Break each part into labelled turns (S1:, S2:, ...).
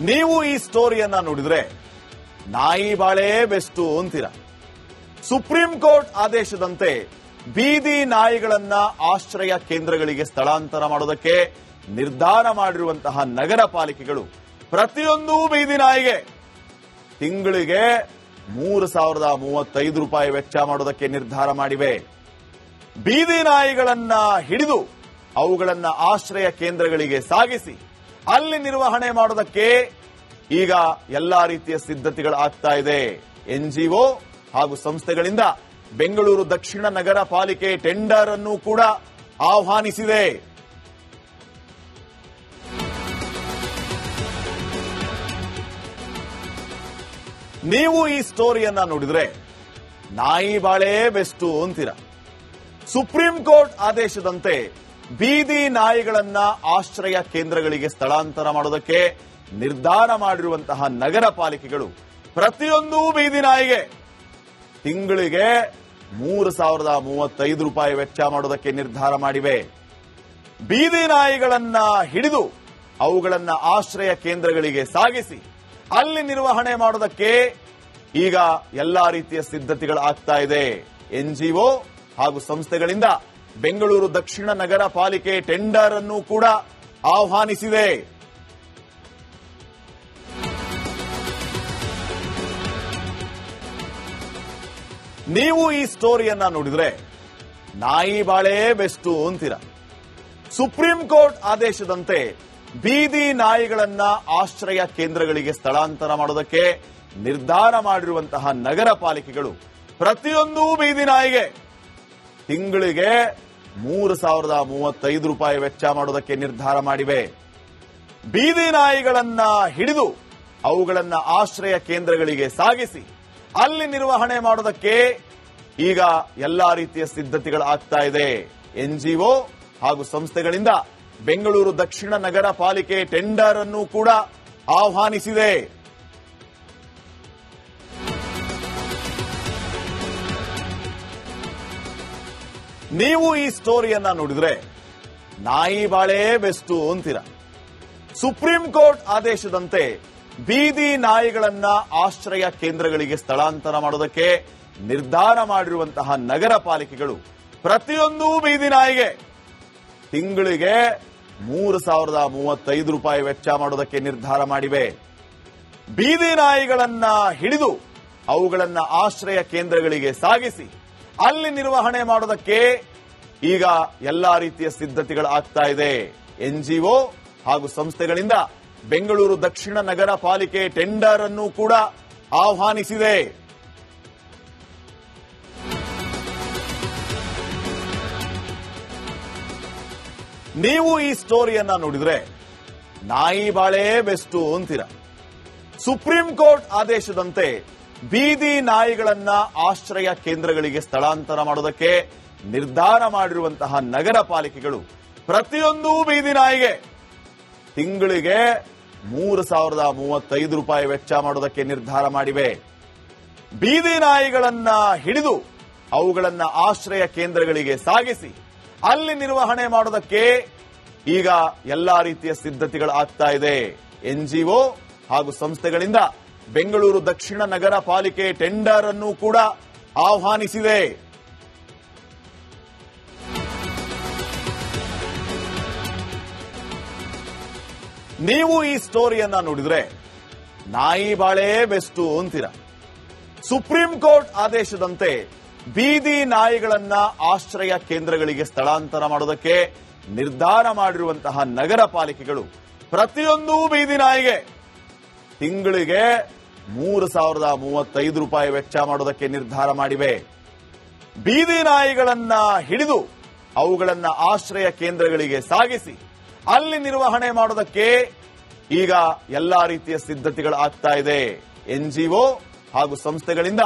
S1: ನೀವು ಈ ಸ್ಟೋರಿಯನ್ನ ನೋಡಿದ್ರೆ ನಾಯಿ ಬಾಳೆ ಬೆಸ್ಟು ಅಂತೀರ. ಸುಪ್ರೀಂ ಕೋರ್ಟ್ ಆದೇಶದಂತೆ ಬೀದಿ ನಾಯಿಗಳನ್ನ ಆಶ್ರಯ ಕೇಂದ್ರಗಳಿಗೆ ಸ್ಥಳಾಂತರ ಮಾಡೋದಕ್ಕೆ ನಿರ್ಧಾರ ಮಾಡಿರುವಂತಹ ನಗರ ಪಾಲಿಕೆಗಳು ಪ್ರತಿಯೊಂದು ಬೀದಿ ನಾಯಿಗೆ. ತಿಂಗಳಿಗೆ ಮೂರು ಸಾವಿರದ ಮೂವತ್ತೈದು ರೂಪಾಯಿ ವೆಚ್ಚ ಮಾಡೋದಕ್ಕೆ ನಿರ್ಧಾರ ಮಾಡಿವೆ. ಬೀದಿ ನಾಯಿಗಳನ್ನ ಹಿಡಿದು ಅವುಗಳನ್ನ ಆಶ್ರಯ ಕೇಂದ್ರಗಳಿಗೆ ಸಾಗಿಸಿ ಅಲ್ಲಿ ನಿರ್ವಹಣೆ ಮಾಡೋದಕ್ಕೆ ಈಗ ಎಲ್ಲಾ ರೀತಿಯ ಸಿದ್ಧತೆಗಳು ಆಗ್ತಾ ಇದೆ. ಎನ್ಜಿಒ ಹಾಗೂ ಸಂಸ್ಥೆಗಳಿಂದ ಬೆಂಗಳೂರು ದಕ್ಷಿಣ ನಗರ ಪಾಲಿಕೆ ಟೆಂಡರ್ ಅನ್ನು ಕೂಡ ಆಹ್ವಾನಿಸಿದೆ. ನೀವು ಈ ಸ್ಟೋರಿಯನ್ನ ನೋಡಿದ್ರೆ ನಾಯಿ ಬಾಳೆ ಬೆಸ್ಟು ಅಂತೀರ. ಸುಪ್ರೀಂ ಕೋರ್ಟ್ ಆದೇಶದಂತೆ ಬೀದಿ ನಾಯಿಗಳನ್ನ ಆಶ್ರಯ ಕೇಂದ್ರಗಳಿಗೆ ಸ್ಥಳಾಂತರ ಮಾಡೋದಕ್ಕೆ ನಿರ್ಧಾರ ಮಾಡಿರುವಂತಹ ನಗರ ಪಾಲಿಕೆಗಳು ಪ್ರತಿಯೊಂದು ಬೀದಿ ನಾಯಿಗೆ. ತಿಂಗಳಿಗೆ ಮೂರು ಸಾವಿರದ ಮೂವತ್ತೈದು ರೂಪಾಯಿ ವೆಚ್ಚ ಮಾಡೋದಕ್ಕೆ ನಿರ್ಧಾರ ಮಾಡಿವೆ. ಬೀದಿ ನಾಯಿಗಳನ್ನ ಹಿಡಿದು ಅವುಗಳನ್ನ ಆಶ್ರಯ ಕೇಂದ್ರಗಳಿಗೆ ಸಾಗಿಸಿ ಅಲ್ಲಿ ನಿರ್ವಹಣೆ ಮಾಡೋದಕ್ಕೆ ಈಗ ಎಲ್ಲಾ ರೀತಿಯ ಸಿದ್ಧತೆಗಳು ಆಗ್ತಾ ಇದೆ. ಎನ್ಜಿಒ ಹಾಗೂ ಸಂಸ್ಥೆಗಳಿಂದ ಬೆಂಗಳೂರು ದಕ್ಷಿಣ ನಗರ ಪಾಲಿಕೆ ಟೆಂಡರ್ ಅನ್ನು ಕೂಡ ಆಹ್ವಾನಿಸಿದೆ. ನೀವು ಈ ಸ್ಟೋರಿಯನ್ನ ನೋಡಿದ್ರೆ ನಾಯಿ ಬಾಳೆ ಬೆಸ್ಟು ಅಂತೀರ. ಸುಪ್ರೀಂ ಕೋರ್ಟ್ ಆದೇಶದಂತೆ ಬೀದಿ ನಾಯಿಗಳನ್ನ ಆಶ್ರಯ ಕೇಂದ್ರಗಳಿಗೆ ಸ್ಥಳಾಂತರ ಮಾಡೋದಕ್ಕೆ ನಿರ್ಧಾರ ಮಾಡಿರುವಂತಹ ನಗರ ಪಾಲಿಕೆಗಳು ಪ್ರತಿಯೊಂದು ಬೀದಿ ನಾಯಿಗೆ. ತಿಂಗಳಿಗೆ ಮೂರು ಸಾವಿರದ ಮೂವತ್ತೈದು ರೂಪಾಯಿ ವೆಚ್ಚ ಮಾಡುವುದಕ್ಕೆ ನಿರ್ಧಾರ ಮಾಡಿವೆ. ಬೀದಿ ನಾಯಿಗಳನ್ನ ಹಿಡಿದು ಅವುಗಳನ್ನ ಆಶ್ರಯ ಕೇಂದ್ರಗಳಿಗೆ ಸಾಗಿಸಿ ಅಲ್ಲಿ ನಿರ್ವಹಣೆ ಮಾಡೋದಕ್ಕೆ ಈಗ ಎಲ್ಲಾ ರೀತಿಯ ಸಿದ್ಧತೆಗಳು ಆಗ್ತಾ ಇದೆ. ಎನ್ಜಿಒ ಹಾಗೂ ಸಂಸ್ಥೆಗಳಿಂದ ಬೆಂಗಳೂರು ದಕ್ಷಿಣ ನಗರ ಪಾಲಿಕೆ ಟೆಂಡರ್ ಅನ್ನು ಕೂಡ ಆಹ್ವಾನಿಸಿದೆ. ನೀವು ಈ ಸ್ಟೋರಿಯನ್ನ ನೋಡಿದ್ರೆ ನಾಯಿ ಬಾಳೆ ಬೆಸ್ಟು ಅಂತೀರ. ಸುಪ್ರೀಂ ಕೋರ್ಟ್ ಆದೇಶದಂತೆ ಬೀದಿ ನಾಯಿಗಳನ್ನ ಆಶ್ರಯ ಕೇಂದ್ರಗಳಿಗೆ ಸ್ಥಳಾಂತರ ಮಾಡೋದಕ್ಕೆ ನಿರ್ಧಾರ ಮಾಡಿರುವಂತಹ ನಗರ ಪಾಲಿಕೆಗಳು ಪ್ರತಿಯೊಂದು ಬೀದಿ ನಾಯಿಗೆ. ತಿಂಗಳಿಗೆ ಮೂರು ಸಾವಿರದ ಮೂವತ್ತೈದು ರೂಪಾಯಿ ವೆಚ್ಚ ಮಾಡೋದಕ್ಕೆ ನಿರ್ಧಾರ ಮಾಡಿವೆ. ಬೀದಿ ನಾಯಿಗಳನ್ನ ಹಿಡಿದು ಅವುಗಳನ್ನ ಆಶ್ರಯ ಕೇಂದ್ರಗಳಿಗೆ ಸಾಗಿಸಿ ಅಲ್ಲಿ ನಿರ್ವಹಣೆ ಮಾಡೋದಕ್ಕೆ ಈಗ ಎಲ್ಲಾ ರೀತಿಯ ಸಿದ್ಧತೆಗಳು ಆಗ್ತಾ ಇದೆ. ಎನ್ಜಿಒ ಹಾಗೂ ಸಂಸ್ಥೆಗಳಿಂದ ಬೆಂಗಳೂರು ದಕ್ಷಿಣ ನಗರ ಪಾಲಿಕೆ ಟೆಂಡರ್ ಅನ್ನು ಕೂಡ ಆಹ್ವಾನಿಸಿದೆ. ನೀವು ಈ ಸ್ಟೋರಿಯನ್ನ ನೋಡಿದ್ರೆ ನಾಯಿ ಬಾಳೆ ಬೆಸ್ಟು ಅಂತೀರ. ಸುಪ್ರೀಂ ಕೋರ್ಟ್ ಆದೇಶದಂತೆ ಬೀದಿ ನಾಯಿಗಳನ್ನ ಆಶ್ರಯ ಕೇಂದ್ರಗಳಿಗೆ ಸ್ಥಳಾಂತರ ಮಾಡೋದಕ್ಕೆ ನಿರ್ಧಾರ ಮಾಡಿರುವಂತಹ ನಗರ ಪಾಲಿಕೆಗಳು ಪ್ರತಿಯೊಂದು ಬೀದಿ ನಾಯಿಗೆ. ತಿಂಗಳಿಗೆ ಮೂರು ಸಾವಿರದ ಮೂವತ್ತೈದು ರೂಪಾಯಿ ವೆಚ್ಚ ಮಾಡೋದಕ್ಕೆ ನಿರ್ಧಾರ ಮಾಡಿವೆ. ಬೀದಿ ನಾಯಿಗಳನ್ನ ಹಿಡಿದು ಅವುಗಳನ್ನ ಆಶ್ರಯ ಕೇಂದ್ರಗಳಿಗೆ ಸಾಗಿಸಿ ಅಲ್ಲಿ ನಿರ್ವಹಣೆ ಮಾಡೋದಕ್ಕೆ ಈಗ ಎಲ್ಲಾ ರೀತಿಯ ಸಿದ್ಧತೆಗಳು ಆಗ್ತಾ ಇದೆ. ಎನ್ಜಿಒ ಹಾಗೂ ಸಂಸ್ಥೆಗಳಿಂದ ಬೆಂಗಳೂರು ದಕ್ಷಿಣ ನಗರ ಪಾಲಿಕೆ ಟೆಂಡರ್ ಅನ್ನು ಕೂಡ ಆಹ್ವಾನಿಸಿದೆ. ನೀವು ಈ ಸ್ಟೋರಿಯನ್ನ ನೋಡಿದ್ರೆ ನಾಯಿ ಬಾಳೆ ಬೆಸ್ಟು ಅಂತೀರ. ಸುಪ್ರೀಂ ಕೋರ್ಟ್ ಆದೇಶದಂತೆ ಬೀದಿ ನಾಯಿಗಳನ್ನ ಆಶ್ರಯ ಕೇಂದ್ರಗಳಿಗೆ ಸ್ಥಳಾಂತರ ಮಾಡೋದಕ್ಕೆ ನಿರ್ಧಾರ ಮಾಡಿರುವಂತಹ ನಗರ ಪಾಲಿಕೆಗಳು ಪ್ರತಿಯೊಂದು ಬೀದಿ ನಾಯಿಗೆ. ತಿಂಗಳಿಗೆ ಮೂರು ಸಾವಿರದ ಮೂವತ್ತೈದು ರೂಪಾಯಿ ವೆಚ್ಚ ಮಾಡೋದಕ್ಕೆ ನಿರ್ಧಾರ ಮಾಡಿವೆ. ಬೀದಿ ನಾಯಿಗಳನ್ನ ಹಿಡಿದು ಅವುಗಳನ್ನ ಆಶ್ರಯ ಕೇಂದ್ರಗಳಿಗೆ ಸಾಗಿಸಿ ಅಲ್ಲಿ ನಿರ್ವಹಣೆ ಮಾಡೋದಕ್ಕೆ ಈಗ ಎಲ್ಲಾ ರೀತಿಯ ಸಿದ್ಧತೆಗಳು ಆಗ್ತಾ ಇದೆ. ಎನ್ಜಿಒ ಹಾಗೂ ಸಂಸ್ಥೆಗಳಿಂದ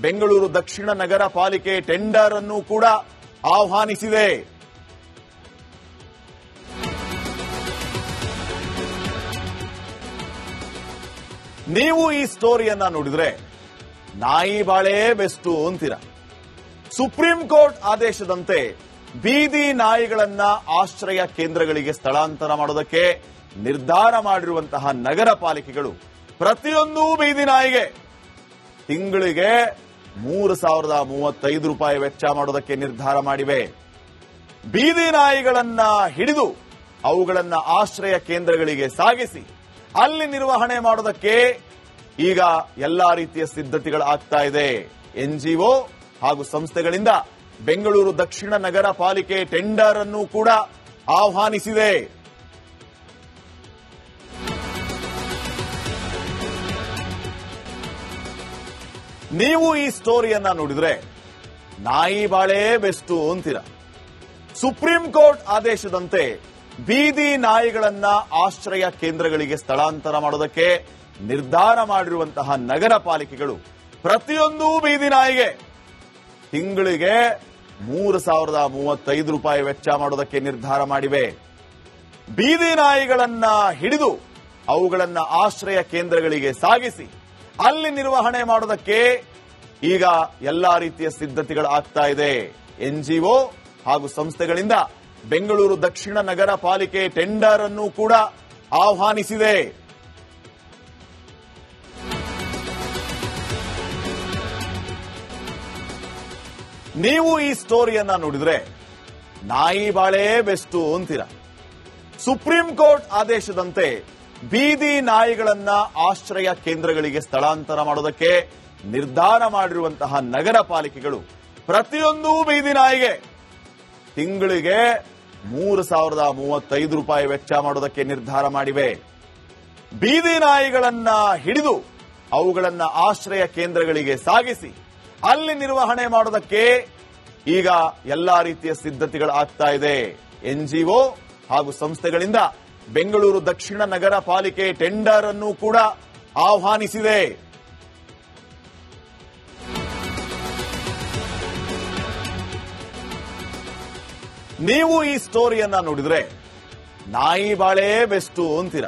S1: ಬೆಂಗಳೂರು ದಕ್ಷಿಣ ನಗರ ಪಾಲಿಕೆ ಟೆಂಡರ್ ಅನ್ನು ಕೂಡ ಆಹ್ವಾನಿಸಿದೆ. ನೀವು ಈ ಸ್ಟೋರಿಯನ್ನ ನೋಡಿದ್ರೆ ನಾಯಿ ಬಾಳೆ ಬೆಸ್ಟು ಅಂತೀರ. ಸುಪ್ರೀಂ ಕೋರ್ಟ್ ಆದೇಶದಂತೆ ಬೀದಿ ನಾಯಿಗಳನ್ನ ಆಶ್ರಯ ಕೇಂದ್ರಗಳಿಗೆ ಸ್ಥಳಾಂತರ ಮಾಡೋದಕ್ಕೆ ನಿರ್ಧಾರ ಮಾಡಿರುವಂತಹ ನಗರ ಪಾಲಿಕೆಗಳು ಪ್ರತಿಯೊಂದು ಬೀದಿ ನಾಯಿಗೆ. ತಿಂಗಳಿಗೆ ಮೂರು ಸಾವಿರದ ಮೂವತ್ತೈದು ರೂಪಾಯಿ ವೆಚ್ಚ ಮಾಡೋದಕ್ಕೆ ನಿರ್ಧಾರ ಮಾಡಿವೆ. ಬೀದಿ ನಾಯಿಗಳನ್ನ ಹಿಡಿದು ಅವುಗಳನ್ನ ಆಶ್ರಯ ಕೇಂದ್ರಗಳಿಗೆ ಸಾಗಿಸಿ ಅಲ್ಲಿ ನಿರ್ವಹಣೆ ಮಾಡೋದಕ್ಕೆ ಈಗ ಎಲ್ಲಾ ರೀತಿಯ ಸಿದ್ಧತೆಗಳು ಆಗ್ತಾ ಇದೆ. ಎನ್ಜಿಒ ಹಾಗೂ ಸಂಸ್ಥೆಗಳಿಂದ ಬೆಂಗಳೂರು ದಕ್ಷಿಣ ನಗರ ಪಾಲಿಕೆ ಟೆಂಡರ್ ಅನ್ನು ಕೂಡ ಆಹ್ವಾನಿಸಿದೆ. ನೀವು ಈ ಸ್ಟೋರಿಯನ್ನ ನೋಡಿದ್ರೆ ನಾಯಿ ಬಾಳೆ ಬೆಸ್ಟು ಅಂತೀರ. ಸುಪ್ರೀಂ ಕೋರ್ಟ್ ಆದೇಶದಂತೆ ಬೀದಿ ನಾಯಿಗಳನ್ನ ಆಶ್ರಯ ಕೇಂದ್ರಗಳಿಗೆ ಸ್ಥಳಾಂತರ ಮಾಡೋದಕ್ಕೆ ನಿರ್ಧಾರ ಮಾಡಿರುವಂತಹ ನಗರ ಪಾಲಿಕೆಗಳು ಪ್ರತಿಯೊಂದು ಬೀದಿ ನಾಯಿಗೆ. ತಿಂಗಳಿಗೆ ಮೂರು ಸಾವಿರದ ಮೂವತ್ತೈದು ರೂಪಾಯಿ ವೆಚ್ಚ ಮಾಡೋದಕ್ಕೆ ನಿರ್ಧಾರ ಮಾಡಿವೆ. ಬೀದಿ ನಾಯಿಗಳನ್ನ ಹಿಡಿದು ಅವುಗಳನ್ನ ಆಶ್ರಯ ಕೇಂದ್ರಗಳಿಗೆ ಸಾಗಿಸಿ ಅಲ್ಲಿ ನಿರ್ವಹಣೆ ಮಾಡೋದಕ್ಕೆ ಈಗ ಎಲ್ಲಾ ರೀತಿಯ ಸಿದ್ಧತೆಗಳು ಆಗ್ತಾ ಇದೆ. ಎನ್ಜಿಒ ಹಾಗೂ ಸಂಸ್ಥೆಗಳಿಂದ ಬೆಂಗಳೂರು ದಕ್ಷಿಣ ನಗರ ಪಾಲಿಕೆ ಟೆಂಡರ್ ಅನ್ನು ಕೂಡ ಆಹ್ವಾನಿಸಿದೆ. ನೀವು ಈ ಸ್ಟೋರಿಯನ್ನ ನೋಡಿದ್ರೆ, ನಾಯಿ ಬಾಳೆ ಬೆಸ್ಟು ಅಂತೀರ. ಸುಪ್ರೀಂ ಕೋರ್ಟ್ ಆದೇಶದಂತೆ ಬೀದಿ ನಾಯಿಗಳನ್ನ ಆಶ್ರಯ ಕೇಂದ್ರಗಳಿಗೆ ಸ್ಥಳಾಂತರ ಮಾಡೋದಕ್ಕೆ ನಿರ್ಧಾರ ಮಾಡಿರುವಂತಹ ನಗರ ಪಾಲಿಕೆಗಳು ಪ್ರತಿಯೊಂದು ಬೀದಿ ನಾಯಿಗೆ. ತಿಂಗಳಿಗೆ ಮೂರು ಸಾವಿರದ ಮೂವತ್ತೈದು ರೂಪಾಯಿ ವೆಚ್ಚ ಮಾಡುವುದಕ್ಕೆ ನಿರ್ಧಾರ ಮಾಡಿವೆ. ಬೀದಿ ನಾಯಿಗಳನ್ನ ಹಿಡಿದು ಅವುಗಳನ್ನ ಆಶ್ರಯ ಕೇಂದ್ರಗಳಿಗೆ ಸಾಗಿಸಿ ಅಲ್ಲಿ ನಿರ್ವಹಣೆ ಮಾಡೋದಕ್ಕೆ ಈಗ ಎಲ್ಲಾ ರೀತಿಯ ಸಿದ್ಧತೆಗಳು ಆಗ್ತಾ ಇದೆ. ಎನ್ಜಿಒ ಹಾಗೂ ಸಂಸ್ಥೆಗಳಿಂದ ಬೆಂಗಳೂರು ದಕ್ಷಿಣ ನಗರ ಪಾಲಿಕೆ ಟೆಂಡರ್ ಅನ್ನು ಕೂಡ ಆಹ್ವಾನಿಸಿದೆ. ನೀವು ಈ ಸ್ಟೋರಿಯನ್ನ ನೋಡಿದ್ರೆ ನಾಯಿ ಬಾಳೆ ಬೆಸ್ಟು ಅಂತೀರ.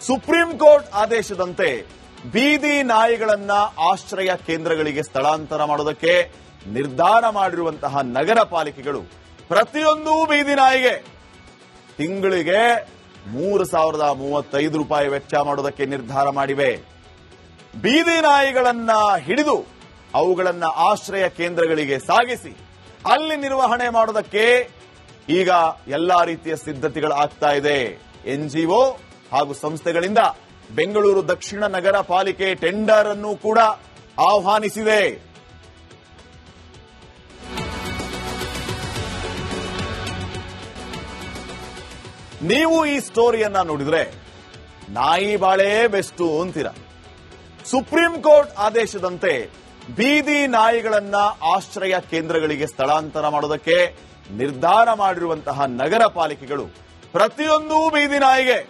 S1: ಸುಪ್ರೀಂ ಕೋರ್ಟ್ ಆದೇಶದಂತೆ ಬೀದಿ ನಾಯಿಗಳನ್ನ ಆಶ್ರಯ ಕೇಂದ್ರಗಳಿಗೆ ಸ್ಥಳಾಂತರ ಮಾಡೋದಕ್ಕೆ ನಿರ್ಧಾರ ಮಾಡಿರುವಂತಹ ನಗರ ಪಾಲಿಕೆಗಳು ಪ್ರತಿಯೊಂದು ಬೀದಿ ನಾಯಿಗೆ. ತಿಂಗಳಿಗೆ ಮೂರು ಸಾವಿರದ ಮೂವತ್ತೈದು ರೂಪಾಯಿ ವೆಚ್ಚ ಮಾಡೋದಕ್ಕೆ ನಿರ್ಧಾರ ಮಾಡಿವೆ. ಬೀದಿ ನಾಯಿಗಳನ್ನ ಹಿಡಿದು ಅವುಗಳನ್ನ ಆಶ್ರಯ ಕೇಂದ್ರಗಳಿಗೆ ಸಾಗಿಸಿ ಅಲ್ಲಿ ನಿರ್ವಹಣೆ ಮಾಡೋದಕ್ಕೆ ಈಗ ಎಲ್ಲಾ ರೀತಿಯ ಸಿದ್ಧತೆಗಳು ಆಗ್ತಾ ಇದೆ. ಎನ್ಜಿಒ ಹಾಗೂ ಸಂಸ್ಥೆಗಳಿಂದ ಬೆಂಗಳೂರು ದಕ್ಷಿಣ ನಗರ ಪಾಲಿಕೆ ಟೆಂಡರ್ ಅನ್ನು ಕೂಡ ಆಹ್ವಾನಿಸಿದೆ. ನೀವು ಈ ಸ್ಟೋರಿಯನ್ನ ನೋಡಿದ್ರೆ ನಾಯಿ ಬಾಳೆ ಬೆಸ್ಟು ಅಂತೀರ. ಸುಪ್ರೀಂ ಕೋರ್ಟ್ ಆದೇಶದಂತೆ ಬೀದಿ ನಾಯಿಗಳನ್ನ ಆಶ್ರಯ ಕೇಂದ್ರಗಳಿಗೆ ಸ್ಥಳಾಂತರ ಮಾಡೋದಕ್ಕೆ ನಿರ್ಧಾರ ಮಾಡಿರುವಂತಹ ನಗರ ಪಾಲಿಕೆಗಳು ಪ್ರತಿಯೊಂದು ಬೀದಿ ನಾಯಿಗೆ.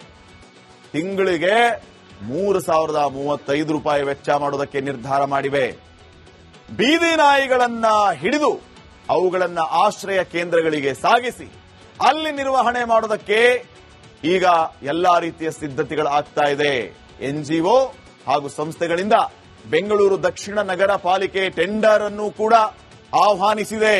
S1: ತಿಂಗಳಿಗೆ ಮೂರು ಸಾವಿರದ ಮೂವತ್ತೈದು ರೂಪಾಯಿ ವೆಚ್ಚ ಮಾಡೋದಕ್ಕೆ ನಿರ್ಧಾರ ಮಾಡಿವೆ. ಬೀದಿ ನಾಯಿಗಳನ್ನ ಹಿಡಿದು ಅವುಗಳನ್ನ ಆಶ್ರಯ ಕೇಂದ್ರಗಳಿಗೆ ಸಾಗಿಸಿ ಅಲ್ಲಿ ನಿರ್ವಹಣೆ ಮಾಡೋದಕ್ಕೆ ಈಗ ಎಲ್ಲಾ ರೀತಿಯ ಸಿದ್ಧತೆಗಳು ಆಗ್ತಾ ಇದೆ. ಎನ್ಜಿಒ ಹಾಗೂ ಸಂಸ್ಥೆಗಳಿಂದ ಬೆಂಗಳೂರು ದಕ್ಷಿಣ ನಗರ ಪಾಲಿಕೆ ಟೆಂಡರ್ ಅನ್ನು ಕೂಡ ಆಹ್ವಾನಿಸಿದೆ.